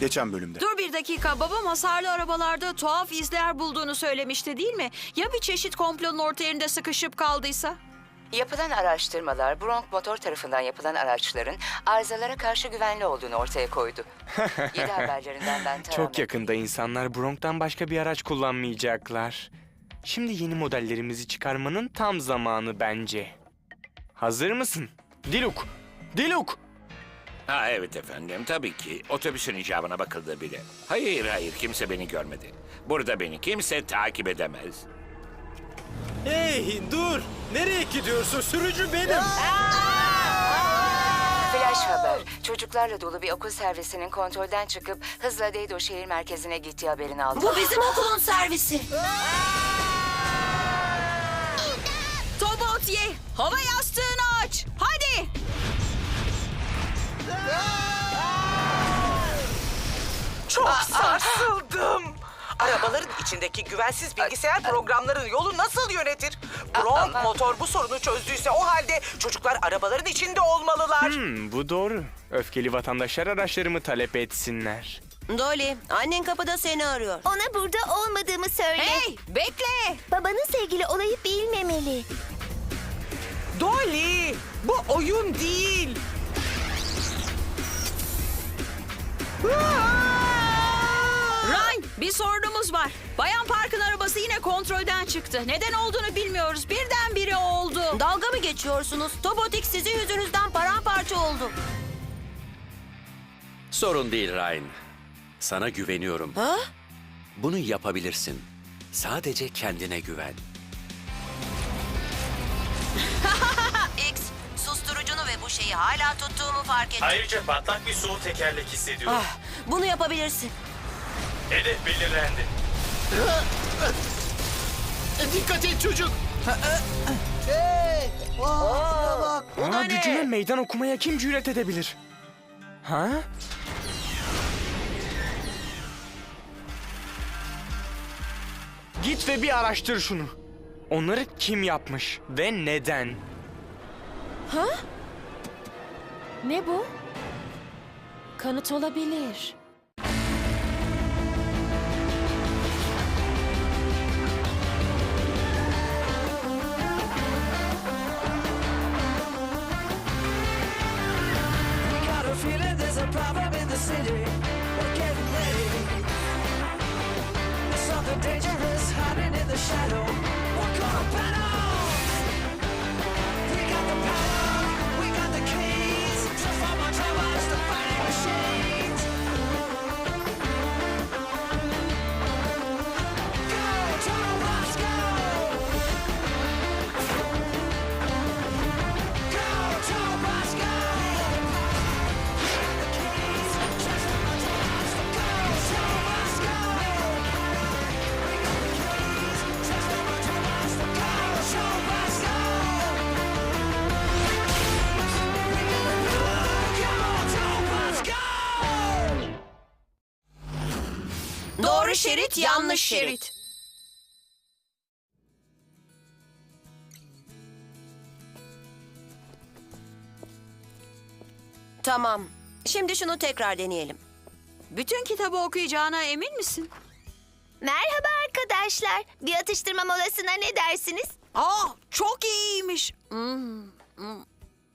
Geçen bölümde. Dur bir dakika. Babam hasarlı arabalarda tuhaf izler bulduğunu söylemişti değil mi? Ya bir çeşit komplonun orta yerinde sıkışıp kaldıysa? Yapılan araştırmalar Bronk Motor tarafından yapılan araçların arızalara karşı güvenli olduğunu ortaya koydu. Yedi haberlerinden ben Çok yakında insanlar Bronk'tan başka bir araç kullanmayacaklar. Şimdi yeni modellerimizi çıkarmanın tam zamanı bence. Hazır mısın? Diluk! Diluk! Ha evet efendim tabii ki. Otobüsün icabına bakıldı bile. Hayır hayır kimse beni görmedi. Burada beni kimse takip edemez. Hey dur! Nereye gidiyorsun? Sürücü benim. Flash haber. Çocuklarla dolu bir okul servisinin kontrolden çıkıp hızla Deydo şehir merkezine gittiği haberini aldı. Bu bizim okulun servisi. Tobot ye! Hava yastığını aç! Hadi! Çok sarsıldım. Arabaların içindeki güvensiz bilgisayar programlarının yolu nasıl yönetir? Bronk motor bu sorunu çözdüyse o halde çocuklar arabaların içinde olmalılar. Hmm, bu doğru. Öfkeli vatandaşlar araçlarımı talep etsinler. Dolly, annen kapıda seni arıyor. Ona burada olmadığımı söyle. Hey! Bekle! Babanızla ilgili olayı bilmemeli. Dolly, bu oyun değil. Ryan, bir sorunumuz var. Bayan Park'ın arabası yine kontrolden çıktı. Neden olduğunu bilmiyoruz. Birden biri oldu. Dalga mı geçiyorsunuz? Tobotik sizin yüzünüzden paramparça oldu. Sorun değil Ryan. Sana güveniyorum. Ha? Bunu yapabilirsin. Sadece kendine güven. Şeyi hala tuttuğumu fark ettim. Ayrıca patlak bir sol tekerlek hissediyorum. Ah, bunu yapabilirsin. Hedef belirlendi. Dikkat et çocuk. Aa, gücüme meydan okumaya kim cüret edebilir? Ha? Git ve bir araştır şunu. Onları kim yapmış ve neden? Ne bu? Kanıt olabilir. Şerit, yanlış şerit. Tamam. Şimdi şunu tekrar deneyelim. Bütün kitabı okuyacağına emin misin? Merhaba arkadaşlar. Bir atıştırma molasına ne dersiniz? Aa, çok iyiymiş. Hmm, hmm.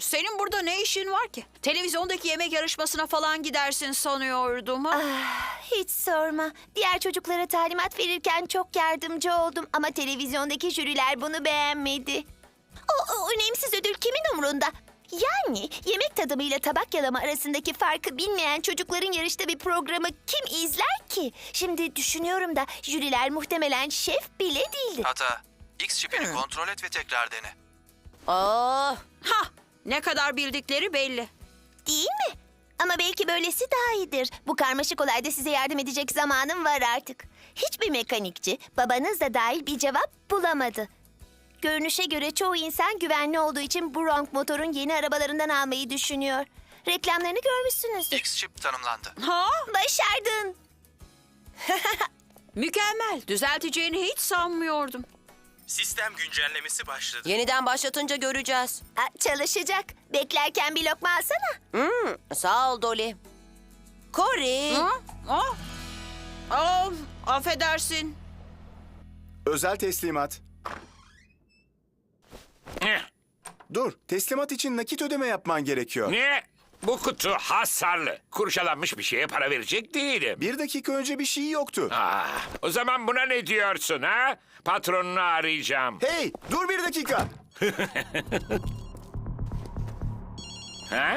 Senin burada ne işin var ki? Televizyondaki yemek yarışmasına falan gidersin sanıyordum. Ha? Ah, hiç sorma. Diğer çocuklara talimat verirken çok yardımcı oldum ama televizyondaki jüriler bunu beğenmedi. O, o önemsiz ödül kimin umrunda? Yani yemek tadımıyla tabak yalama arasındaki farkı bilmeyen çocukların yarışta bir programı kim izler ki? Şimdi düşünüyorum da jüriler muhtemelen şef bile değildir. Hata. X çipini kontrol et ve tekrar dene. Aa, Ha, ne kadar bildikleri belli. Değil mi? Ama belki böylesi daha iyidir. Bu karmaşık olayda size yardım edecek zamanım var artık. Hiçbir mekanikçi, babanız da dahil bir cevap bulamadı. Görünüşe göre çoğu insan güvenli olduğu için Bronc motorun yeni arabalarından almayı düşünüyor. Reklamlarını görmüşsünüzdür. X çip tanımlandı. Ha, Başardın. mükemmel. Düzelteceğini hiç sanmıyordum. Sistem güncellemesi başladı. yeniden başlatınca göreceğiz. Ha, çalışacak. Beklerken bir lokma alsana. Hmm, sağ ol Dolly. Corey. Ha? Ah. Aa, affedersin. Özel teslimat. Ne? Dur, teslimat için nakit ödeme yapman gerekiyor. Ne? Bu kutu hasarlı. Kurşalanmış bir şeye para verecek değilim. Bir dakika önce bir şey yoktu. Ah, o zaman buna ne diyorsun ha? Patronunu arayacağım. Hey, dur bir dakika. Ha?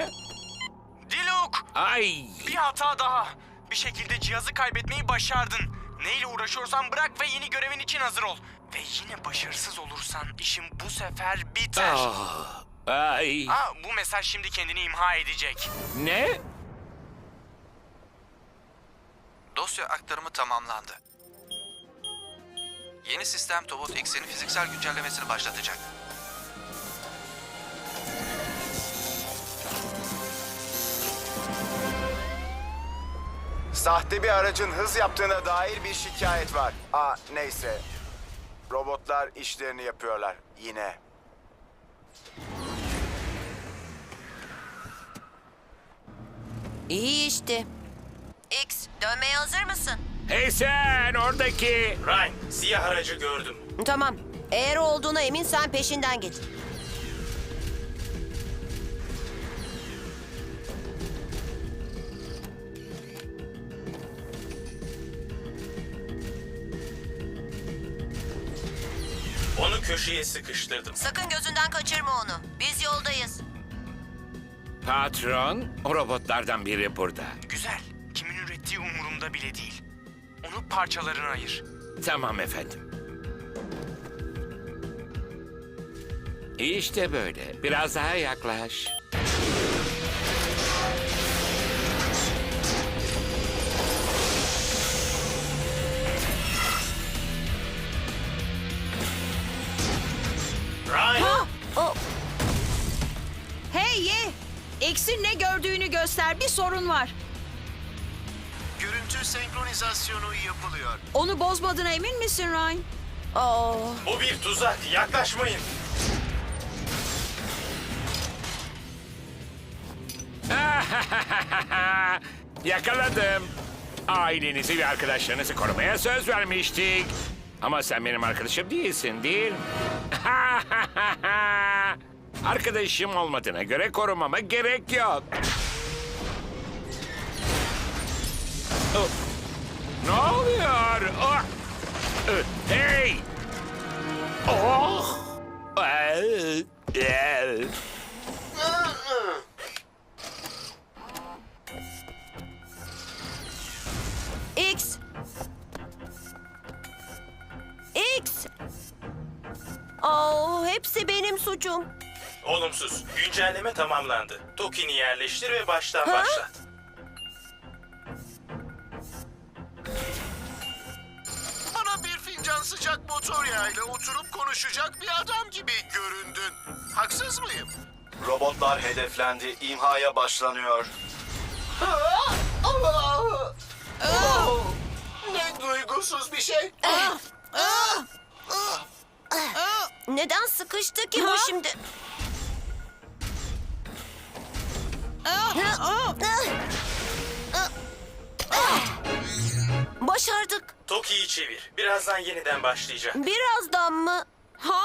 Diluk! Ay. Bir hata daha. Bir şekilde cihazı kaybetmeyi başardın. Neyle uğraşıyorsan bırak ve yeni görevin için hazır ol. Ve yine başarısız olursan işin bu sefer biter. Ah, Ay. Ha, bu mesaj şimdi kendini imha edecek. Ne? Dosya aktarımı tamamlandı. Yeni sistem Tobot X'in fiziksel güncellemesini başlatacak. Sahte bir aracın hız yaptığına dair bir şikayet var. Aa, neyse. Robotlar işlerini yapıyorlar yine. İyi işte. X, dönmeye hazır mısın? Hey sen oradaki. Ryan, siyah aracı gördüm. Tamam. Eğer olduğuna eminsen peşinden git. Onu köşeye sıkıştırdım. Sakın gözünden kaçırma onu. Biz yoldayız. Patron, o robotlardan biri burada. Güzel. Kimin ürettiği umurumda bile değil. Onu parçalarına ayır. Tamam efendim. İşte böyle. Biraz daha yaklaş. Göster. Bir sorun var. Görüntü senkronizasyonu yapılıyor. Onu bozmadığına emin misin Ryan? Aa, Bu bir tuzak, yaklaşmayın. Yakaladım. Ailenizi ve arkadaşlarınızı korumaya söz vermiştik. Ama sen benim arkadaşım değilsin, değil mi? Arkadaşım olmadığına göre korumama gerek yok. Ne oluyor? Oh. Ö, Hey! Oh! Ee, ee. X. X. Aa, hepsi benim suçum. Olumsuz. Güncelleme tamamlandı. Token'i yerleştir ve baştan Ha? başlat. Fincan sıcak motor yağıyla oturup konuşacak bir adam gibi göründün. Haksız mıyım? Robotlar hedeflendi. İmhaya başlanıyor. Ne duygusuz bir şey. Neden sıkıştı ki bu şimdi? Başardık. Toki'yi çevir. Birazdan yeniden başlayacak. Birazdan mı? Ha?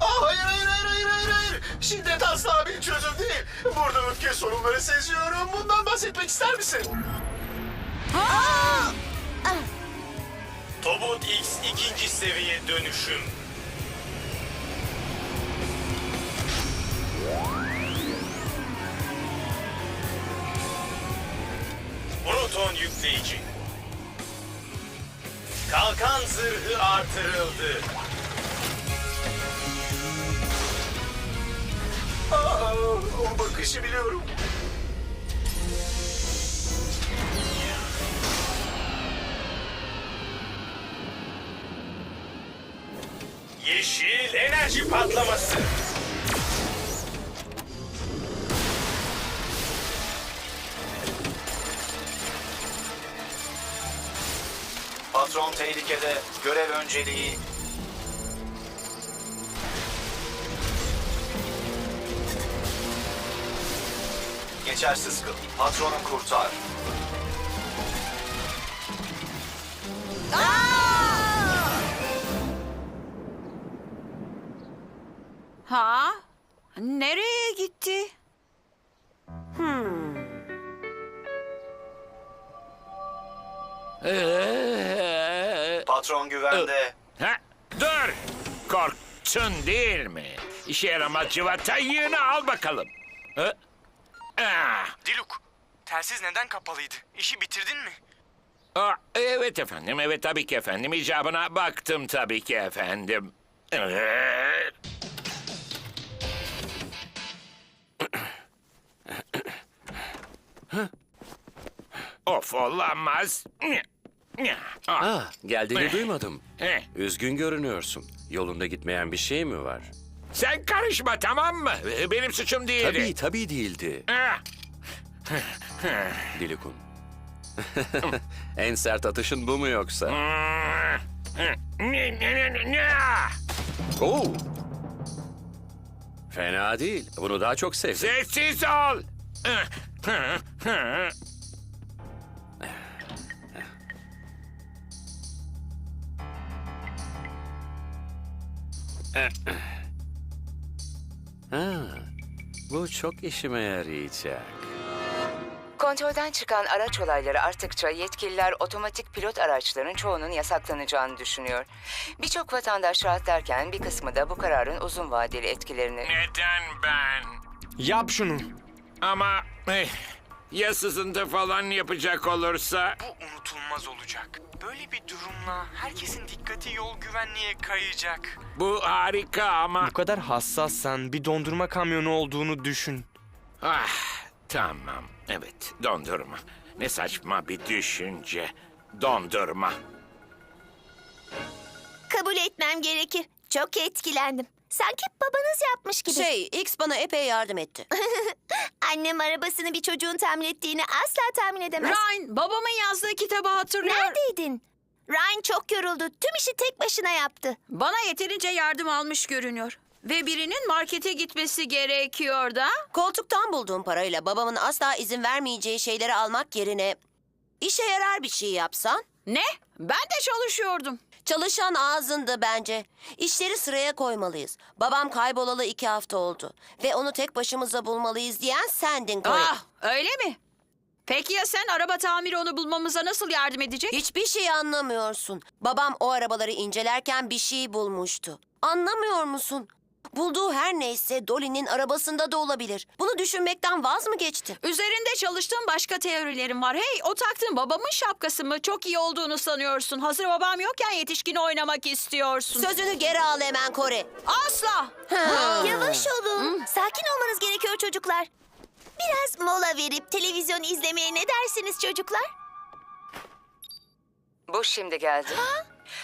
Aa, hayır hayır hayır hayır hayır hayır. Şiddet asla bir çözüm değil. Burada öfke sorunları seziyorum. Bundan bahsetmek ister misin? Tobot X ikinci seviye dönüşüm. O bakışı biliyorum. Yeşil enerji patlaması. Patron tehlikede. Görev önceliği Geçersiz kıl. Patronu kurtar. Ha? Nereye gitti? Patron güvende. Ha? Dur! Korktun değil mi? İşe yaramaz cıvata yığını al bakalım. Ha? Ah, Diluk, telsiz neden kapalıydı? İşi bitirdin mi? ah, evet efendim, evet tabii ki efendim. İcabına baktım tabii ki efendim. Evet. of olamaz. Ah, Ah, geldiğini duymadım. eh. Üzgün görünüyorsun. Yolunda gitmeyen bir şey mi var? Sen karışma tamam mı? Benim suçum değildi. Tabii tabii değildi. Ah, Dilikun. en sert atışın bu mu yoksa? ne- ne- ne- ne- Oo. Fena değil. Bunu daha çok sevdim. Sessiz ol. Ha, bu çok işime yarayacak. Kontrolden çıkan araç olayları arttıkça yetkililer otomatik pilot araçların çoğunun yasaklanacağını düşünüyor. Birçok vatandaş rahat derken bir kısmı da bu kararın uzun vadeli etkilerini... Neden ben? Yap şunu. Ama eh, ya sızıntı falan yapacak olursa? Bu unutulmaz olacak. Böyle bir durumla herkesin dikkati yol güvenliğe kayacak. Bu harika ama... Bu kadar hassassan bir dondurma kamyonu olduğunu düşün. Ah, tamam. Evet, dondurma. Ne saçma bir düşünce. Dondurma. Kabul etmem gerekir. Çok etkilendim. Sanki babanız yapmış gibi. Şey, X bana epey yardım etti. Annem arabasını bir çocuğun tamir ettiğini asla tahmin edemez. Ryan, babamın yazdığı kitabı hatırlıyor. Neredeydin? Ryan çok yoruldu. Tüm işi tek başına yaptı. Bana yeterince yardım almış görünüyor. Ve birinin markete gitmesi gerekiyor da. Koltuktan bulduğum parayla babamın asla izin vermeyeceği şeyleri almak yerine... ...işe yarar bir şey yapsan. Ne? Ben de çalışıyordum. Çalışan ağzındı bence. İşleri sıraya koymalıyız. Babam kaybolalı iki hafta oldu. Ve onu tek başımıza bulmalıyız diyen sendin Corey. Ah, öyle mi? Peki ya sen araba tamiri onu bulmamıza nasıl yardım edecek? Hiçbir şey anlamıyorsun. Babam o arabaları incelerken bir şey bulmuştu. Anlamıyor musun? Bulduğu her neyse Dolly'nin arabasında da olabilir. Bunu düşünmekten vaz mı geçti? Üzerinde çalıştığım başka teorilerim var. Hey, o taktığın babamın şapkası mı? Çok iyi olduğunu sanıyorsun. Hazır babam yokken yetişkin oynamak istiyorsun. Sözünü geri al hemen Kore. Asla. Yavaş olun. Sakin olmanız gerekiyor çocuklar. Biraz mola verip televizyon izlemeye ne dersiniz çocuklar? Bu şimdi geldi.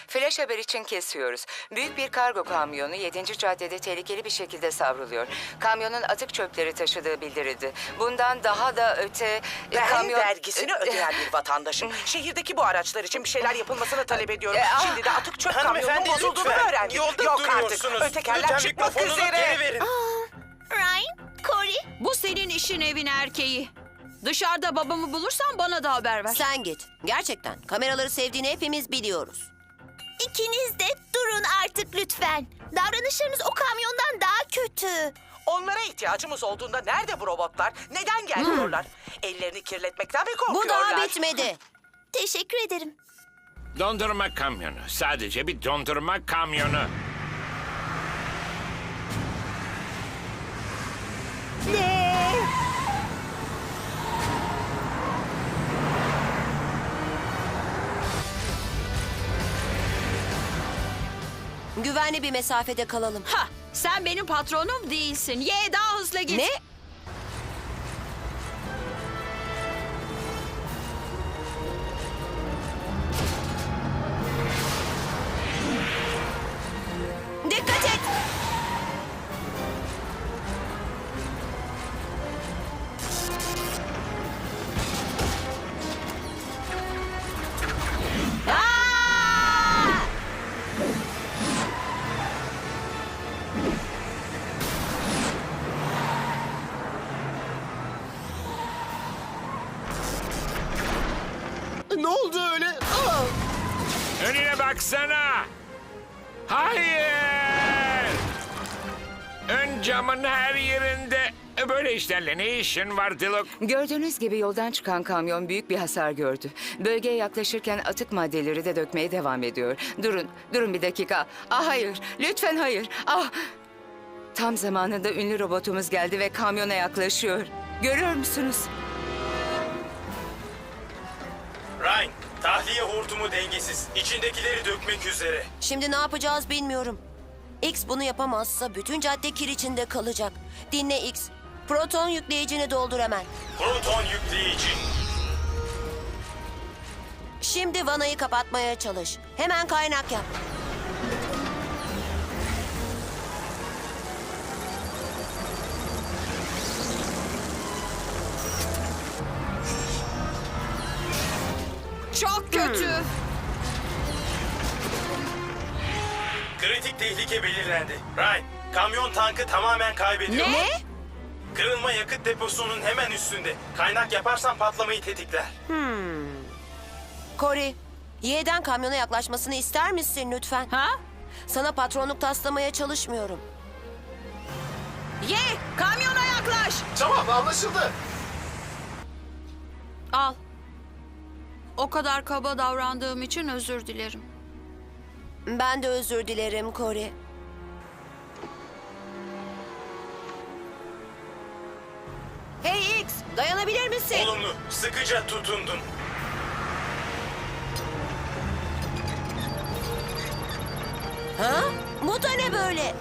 Flash haber için kesiyoruz. Büyük bir kargo kamyonu 7. caddede tehlikeli bir şekilde savruluyor. Kamyonun atık çöpleri taşıdığı bildirildi. Bundan daha da öte... Ben kamyon... vergisini ödeyen bir vatandaşım. Şehirdeki bu araçlar için bir şeyler yapılmasını talep ediyorum. E, ah. Şimdi de atık çöp Hanımefendi, kamyonunun bozulduğunu lütfen. öğrendim. Yolda Yok artık. Ötekerler Lütfen çıkmak mikrofonunuzu üzere. geri verin. Ryan, Corey. Bu senin işin evin erkeği. Dışarıda babamı bulursan bana da haber ver. Sen git. Gerçekten. Kameraları sevdiğini hepimiz biliyoruz. İkiniz de durun artık lütfen. Davranışlarınız o kamyondan daha kötü. Onlara ihtiyacımız olduğunda nerede bu robotlar? Neden gelmiyorlar? Ellerini kirletmekten mi Bu korkuyorlar? daha bitmedi. Teşekkür ederim. Dondurma kamyonu. Sadece bir dondurma kamyonu. Güvenli bir mesafede kalalım. Ha, sen benim patronum değilsin. Ye daha hızlı git. Ne? Ne oldu öyle? Aa! Önüne baksana. Hayır. Ön camın her yerinde. Böyle işlerle ne işin var Dilok? Gördüğünüz gibi yoldan çıkan kamyon büyük bir hasar gördü. Bölgeye yaklaşırken atık maddeleri de dökmeye devam ediyor. Durun, durun bir dakika. Ah hayır, lütfen hayır. Ah! Tam zamanında ünlü robotumuz geldi ve kamyona yaklaşıyor. Görüyor musunuz? Ryan, tahliye hortumu dengesiz. İçindekileri dökmek üzere. Şimdi ne yapacağız bilmiyorum. X bunu yapamazsa bütün cadde kir içinde kalacak. Dinle X. Proton yükleyicini doldur hemen. Proton yükleyici. Şimdi vanayı kapatmaya çalış. Hemen kaynak yap. Kötü. Kritik tehlike belirlendi. Ryan, kamyon tankı tamamen kaybediyor. Ne? Kırılma yakıt deposunun hemen üstünde. Kaynak yaparsan patlamayı tetikler. Cory, Y'den kamyona yaklaşmasını ister misin lütfen? Ha? Sana patronluk taslamaya çalışmıyorum. Ye, kamyona yaklaş. Tamam anlaşıldı. Al. O kadar kaba davrandığım için özür dilerim. Ben de özür dilerim Cory. Hey X, dayanabilir misin? Olumlu, sıkıca tutundun. Ha? Bu da ne böyle?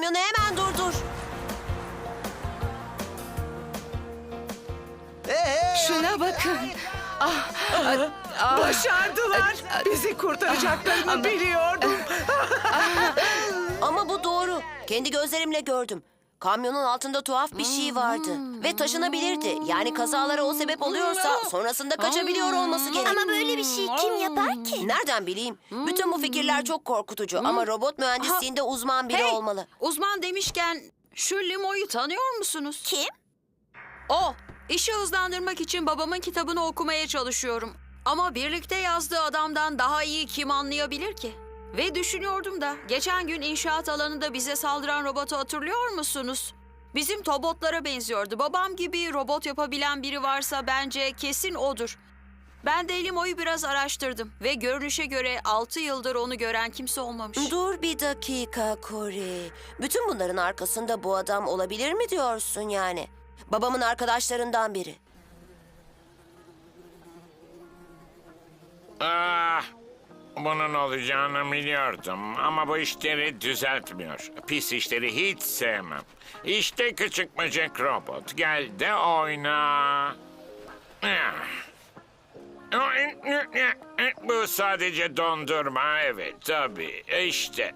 Kamyonu hemen durdur. Şuna bakın. Başardılar. Bizi kurtaracaklarını biliyordum. Ama bu doğru. Kendi gözlerimle gördüm. Kamyonun altında tuhaf bir şey vardı. Ve taşınabilirdi. Yani kazalara o sebep oluyorsa sonrasında kaçabiliyor olması gerek. Ama böyle bir şey kim yapar ki? Nereden bileyim? Bütün bu fikirler çok korkutucu ama robot mühendisliğinde uzman biri Hey, olmalı. Uzman demişken şu limoyu tanıyor musunuz? Kim? O. İşi hızlandırmak için babamın kitabını okumaya çalışıyorum. Ama birlikte yazdığı adamdan daha iyi kim anlayabilir ki? Ve düşünüyordum da geçen gün inşaat alanında bize saldıran robotu hatırlıyor musunuz? Bizim tobotlara benziyordu. Babam gibi robot yapabilen biri varsa bence kesin odur. Ben de Limo'yu biraz araştırdım ve görünüşe göre 6 yıldır onu gören kimse olmamış. Dur bir dakika Corey. Bütün bunların arkasında bu adam olabilir mi diyorsun yani? Babamın arkadaşlarından biri. Ah, bunun olacağını biliyordum ama bu işleri düzeltmiyor. Pis işleri hiç sevmem. İşte küçük böcek robot. Gel de oyna. Ah. Bu sadece dondurma evet tabii işte.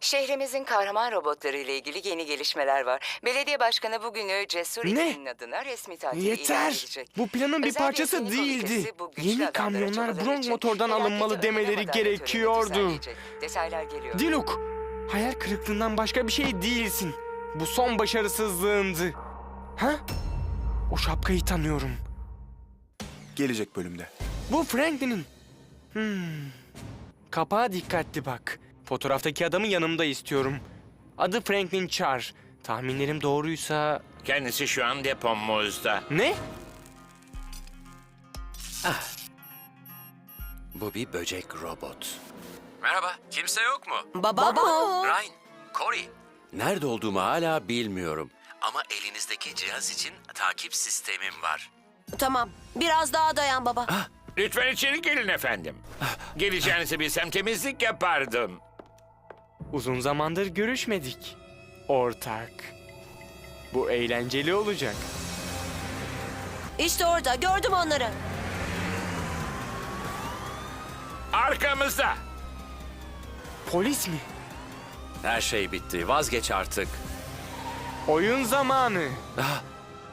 Şehrimizin kahraman robotları ile ilgili yeni gelişmeler var. Belediye başkanı bugünü Cesur Ne? Adına resmi tatil ilan Yeter. edecek. Bu planın bir Özel parçası yetenek değildi. komitesi bu güçlü Yeni kamyonlar çabaları için motordan alınmalı önleme demeleri gerekiyordu. düzenleyecek. Detaylar geliyor. Diluk, hayal kırıklığından başka bir şey değilsin. Bu son başarısızlığındı. Ha? O şapkayı tanıyorum. Gelecek bölümde. Bu Franklin'in. Hmm. Kapağa dikkatli bak. Fotoğraftaki adamı yanımda istiyorum. Adı Franklin Char. Tahminlerim doğruysa... Kendisi şu an depomuzda. Ne? Bu bir böcek robot. Merhaba, kimse yok mu? Baba, mı? Ryan, Cory. Nerede olduğumu hala bilmiyorum. Ama elinizdeki cihaz için takip sistemim var. Tamam. Biraz daha dayan baba. Ah, Lütfen içeri gelin efendim. Geleceğinizi bilsem temizlik yapardım. Uzun zamandır görüşmedik. Ortak. Bu eğlenceli olacak. İşte orada gördüm onları. Arkamızda. Polis mi? Her şey bitti. Vazgeç artık. Oyun zamanı.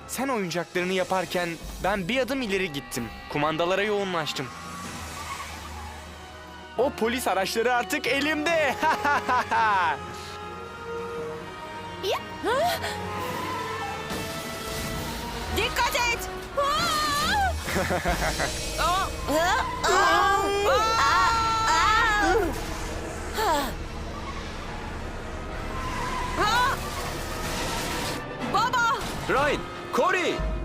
Sen oyuncaklarını yaparken ben bir adım ileri gittim. Kumandalara yoğunlaştım. O polis araçları artık elimde. Dikkat et. Baba! Ryan, Cory!